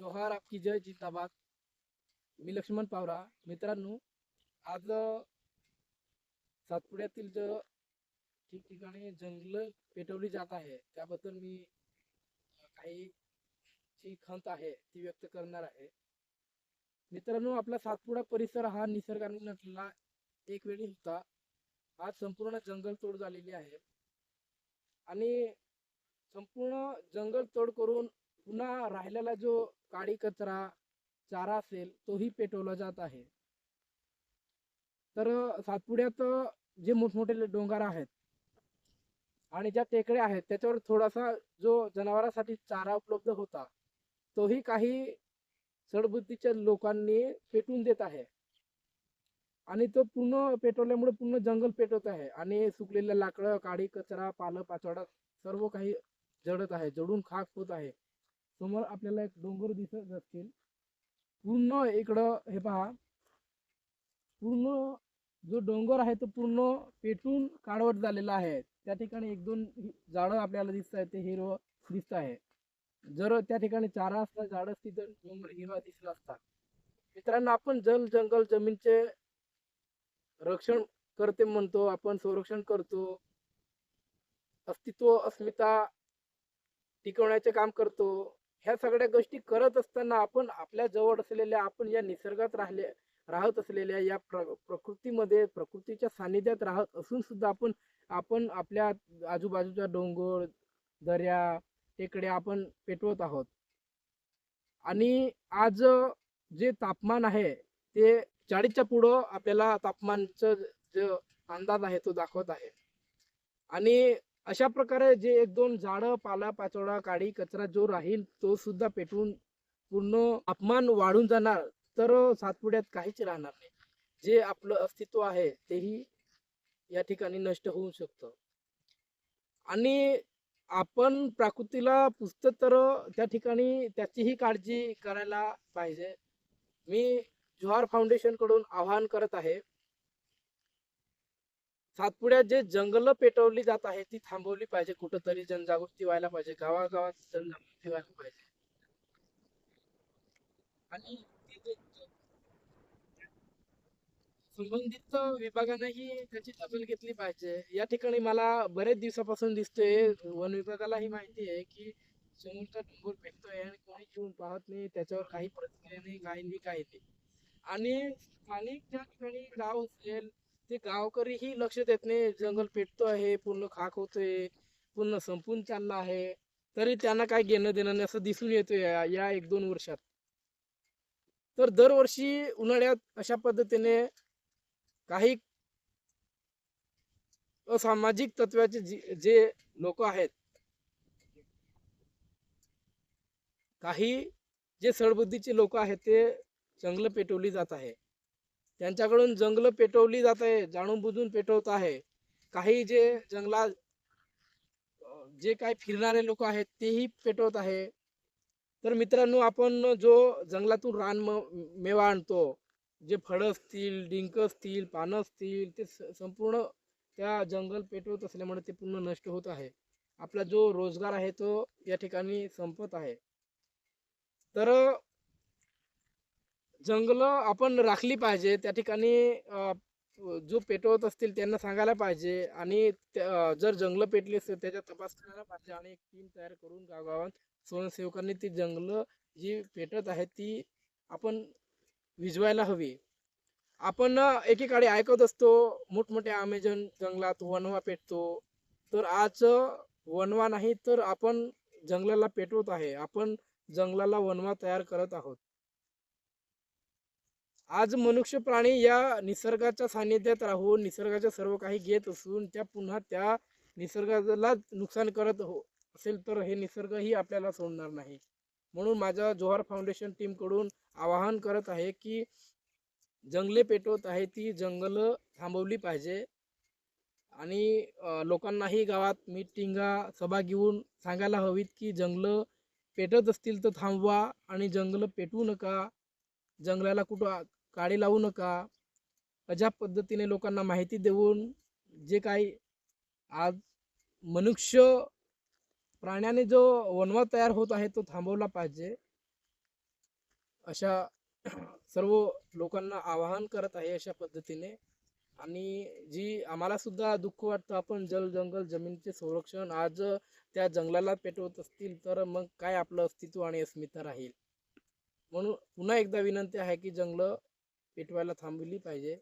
जोहार आपकी जय जिंदाबाद. मी लक्ष्मण पावरा. मित्रांनो आज सातपुड्यातील जो ठिकठिकाणी जंगल पेटवली जात आहे त्याबद्दल मी काही जी खंत आहे ती व्यक्त करणार आहे. मित्रांनो आपला सातपुडा परिसर हा निसर्गाने नटलेला एक वेळी होता. आज संपूर्ण जंगल तोड झालेली आहे. आणि संपूर्ण जंगल तोड करून पुन्हा राहिलेला जो काळी कचरा चारा असेल तोही पेटवला जात आहे. तर सातपुड्यात जे मोठमोठे डोंगर आहेत आणि ज्या टेकड्या आहेत त्याच्यावर थोडासा जो जनावरांसाठी चारा उपलब्ध होता तोही काही सडबुद्धीच्या लोकांनी पेटवून देत आहे. आणि तो पूर्ण पेटवल्यामुळे पूर्ण जंगल पेटवत आहे आणि सुकलेल्या लाकडं काडी कचरा पालं पाचोडा सर्व काही जडत आहे जडून खाक होत आहे. समोर आपल्याला एक डोंगर दिसत असतील. पूर्ण इकडं हे पहा. पूर्ण जो डोंगर आहे तो पूर्ण पेटून काळवट झालेला आहे. त्या ठिकाणी एक दोन झाडं आपल्याला दिसत आहेत ते हिरवं दिसत आहे. जर त्या ठिकाणी चारा असता झाड असती तर डोंगर हिरवा दिसला असता मित्रांनो आपण जल जंगल जमीनचे रक्षण करते म्हणतो आपण संरक्षण करतो. अस्तित्व अस्मिता टिकवण्याचे काम करतो. ह्या सगळ्या गोष्टी करत असताना आपण आपल्या जवळ असलेल्या आपण या निसर्गात राहिले राहत असलेल्या या प्र प्रकृतीमध्ये प्रकृतीच्या सानिध्यात राहत असून सुद्धा आपण आपण आपल्या आजूबाजूच्या डोंगर दऱ्या टेकड्या आपण पेटवत आहोत. आणि आज जे तापमान आहे ते चाळीसच्या पुढं आपल्याला तापमानचं जो अंदाज आहे तो दाखवत आहे. आणि अशा प्रकारे जे एक दोन झाडं पाला पाचोळा काडी कचरा जो राहील तो सुद्धा पेटवून पूर्ण अपमान वाढून जाणार. तर सातपुड्यात काहीच राहणार नाही. जे आपलं अस्तित्व आहे तेही या ठिकाणी नष्ट होऊ शकतं. आणि आपण प्रकृतीला पुस्त तर त्या ठिकाणी त्याचीही काळजी करायला पाहिजे. मी जोहार फाउंडेशनकडून आवाहन करत आहे सातपुड्यात जे जंगल पेटवली जात आहे ती थांबवली पाहिजे. कुठंतरी जनजागृती व्हायला पाहिजे. गावागावात जनजागृती व्हायला पाहिजे. आणि संबंधित विभागानेही त्याची दखल घेतली पाहिजे. या ठिकाणी मला बरेच दिवसापासून दिसतोय वन विभागालाही माहिती आहे की समोरचा डोंगर पेटतोय आणि कोणी येऊन पाहत नाही. त्याच्यावर काही प्रतिक्रिया नाही काही नाही काही नाही. आणि स्थानिक ज्या ठिकाणी गाव असेल ते गावकरीही लक्ष देत नाही. जंगल पेटतो आहे पूर्ण खाक होतोय पूर्ण संपून चालला आहे. तरी त्यांना काय घेणं देणं नाही असं दिसून येतोय या या एक दोन वर्षात. तर दरवर्षी उन्हाळ्यात अशा पद्धतीने काही असामाजिक तत्वाचे जे लोक आहेत काही जे सडबुद्धीचे लोक आहेत ते जंगल पेटवली जात आहे. त्यांच्याकडून जंगलं पेटवली जात आहे जाणून बुजून पेटवत आहे. काही जे जंगलात जे काही फिरणारे लोक आहेत तेही पेटवत आहे. तर मित्रांनो आपण जो जंगलातून रान मेवा आणतो जे फळं असतील डिंक असतील पानं असतील ते संपूर्ण त्या जंगल पेटवत असल्यामुळे ते पूर्ण नष्ट होत आहे. आपला जो रोजगार आहे तो या ठिकाणी संपत आहे. तर जंगलं आपण राखली पाहिजे त्या ठिकाणी जो पेटवत असतील त्यांना सांगायला पाहिजे आणि जर जंगलं पेटली असतील त्याचा तपास करायला पाहिजे आणि एक टीम तयार करून गावगावात स्वयंसेवकांनी ती जंगलं जी पेटत आहे ती आपण विजवायला हवी. आपण अ, ऐकत असतो मोठमोठ्या अमेझॉन जंगलात वनवा पेटतो तर आज वनवा नाही तर आपण जंगलाला पेटवत आहे. आपण जंगलाला वनवा तयार करत आहोत. आज मनुष्य प्राणी या निसर्गाच्या सानिध्यात राहून निसर्गाच्या सर्व काही घेत असून त्या पुन्हा त्या निसर्गाला नुकसान करत हो असेल तर हे निसर्गही आपल्याला सोडणार नाही. म्हणून माझ्या जोहार फाउंडेशन टीमकडून आवाहन करत आहे की जंगले पेटवत आहे ती जंगल थांबवली पाहिजे. आणि लोकांनाही गावात मीटिंगा सभा घेऊन सांगायला हवीत की जंगलं पेटत असतील तर थांबवा आणि जंगलं पेटवू नका. जंगलाला कुठं काडी लावू नका. अशा पद्धतीने लोकांना माहिती देऊन जे काही आज मनुष्य प्राण्याने जो वनवा तयार होत आहे तो थांबवला पाहिजे. अशा सर्व लोकांना आवाहन करत आहे अशा पद्धतीने. आणि जी आम्हाला सुद्धा दुःख वाटतं आपण जल जंगल जमिनीचे संरक्षण आज त्या जंगलाला पेटवत असतील तर मग काय आपलं अस्तित्व आणि अस्मिता राहील? म्हणून पुन्हा एकदा विनंती आहे की जंगलं पेटवायला थांबवली पाहिजे.